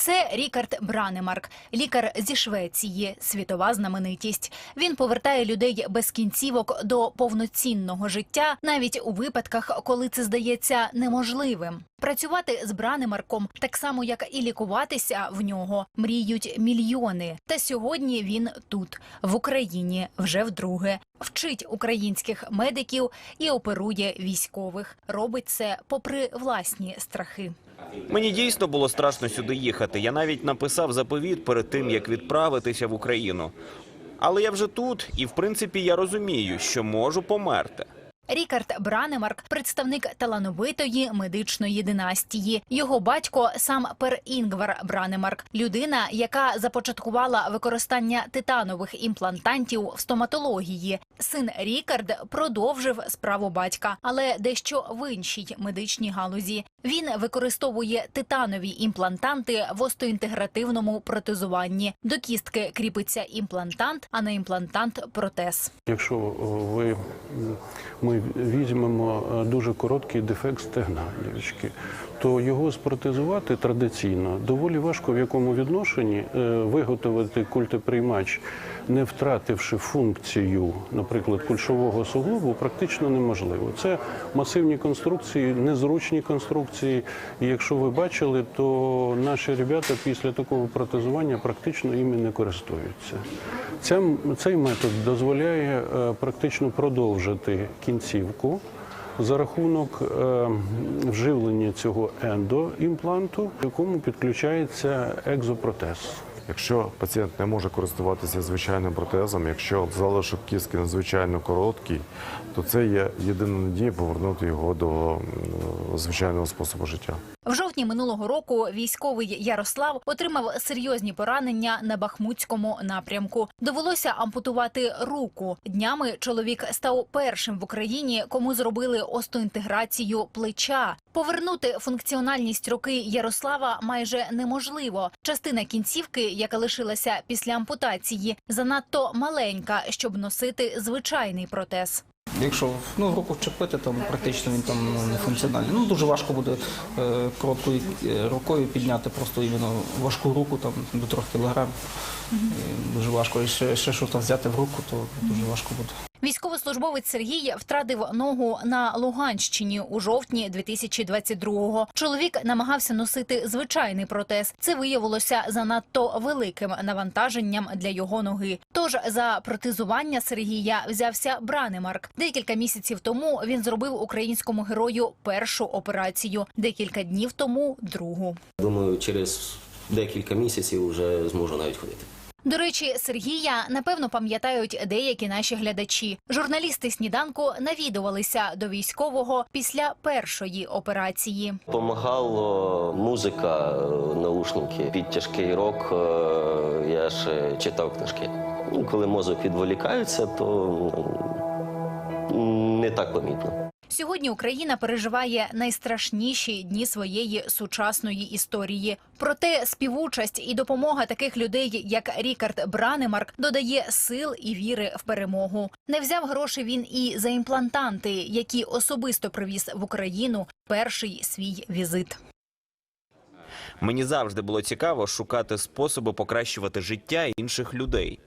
Це Рікард Бранемарк, лікар зі Швеції, світова знаменитість. Він повертає людей без кінцівок до повноцінного життя, навіть у випадках, коли це здається неможливим. Працювати з Бранемарком, так само як і лікуватися в нього, мріють мільйони. Та сьогодні він тут, в Україні, вже вдруге. Вчить українських медиків і оперує військових. Робить це попри власні страхи. Мені дійсно було страшно сюди їхати. Я навіть написав заповіт перед тим, як відправитися в Україну. Але я вже тут, і в принципі я розумію, що можу померти. Рікард Бранемарк представник талановитої медичної династії. Його батько сам Пер Інгвар Бранемарк, людина, яка започаткувала використання титанових імплантантів в стоматології. Син Рікард продовжив справу батька, але дещо в іншій медичній галузі. Він використовує титанові імплантанти в остеоінтегративному протезуванні. До кістки кріпиться імплантант, а на імплантант протез. Якщо ви, ми візьмемо е, дуже короткий дефект стегна, дівчатки, то його спротезувати традиційно доволі важко в якому відношенні е, виготовити культеприймач, не втративши функцію, наприклад, кульшового суглобу, практично неможливо. Це масивні конструкції, незручні конструкції. І якщо ви бачили, то наші ребята після такого протезування практично іми не користуються. Цей метод дозволяє е, практично продовжити кінцівку за рахунок е, вживлення цього ендоімпланту, якому підключається екзопротез. Якщо пацієнт не може користуватися звичайним протезом, якщо залишок кістки надзвичайно короткий, то це є єдина надія повернути його до звичайного способу життя. В жовтні минулого року військовий Ярослав отримав серйозні поранення на Бахмутському напрямку. Довелося ампутувати руку. Днями чоловік став першим в Україні, кому зробили остеоінтеграцію плеча. Повернути функціональність руки Ярослава майже неможливо. Частина кінцівки, яка лишилася після ампутації, занадто маленька, щоб носити звичайний протез. Якщо ну, руку вчепити, то практично він там ну, не функціональний. Ну дуже важко буде е, короткою е, рукою підняти просто іменно важку руку там до трьох кілограмів. Дуже важко. І ще, ще щось там взяти в руку, то дуже важко буде. Військовослужбовець Сергій втратив ногу на Луганщині у жовтні 2022-го. Чоловік намагався носити звичайний протез. Це виявилося занадто великим навантаженням для його ноги. Тож за протезування Сергія взявся Бранемарк. Декілька місяців тому він зробив українському герою першу операцію. Декілька днів тому другу. Думаю, через декілька місяців вже зможу навіть ходити. До речі, Сергія напевно пам'ятають деякі наші глядачі. Журналісти сніданку навідувалися до військового після першої операції. Помагала музика, е, наушники під тяжкий рок. е, Я ще читав книжки. Ну, Коли мозок відволікається, то не так помітно. Сьогодні Україна переживає найстрашніші дні своєї сучасної історії. Проте співучасть і допомога таких людей, як Рікард Бранемарк, додає сил і віри в перемогу. Не взяв гроші він і за імплантанти, які особисто привіз в Україну перший свій візит. Мені завжди було цікаво шукати способи покращувати життя інших людей.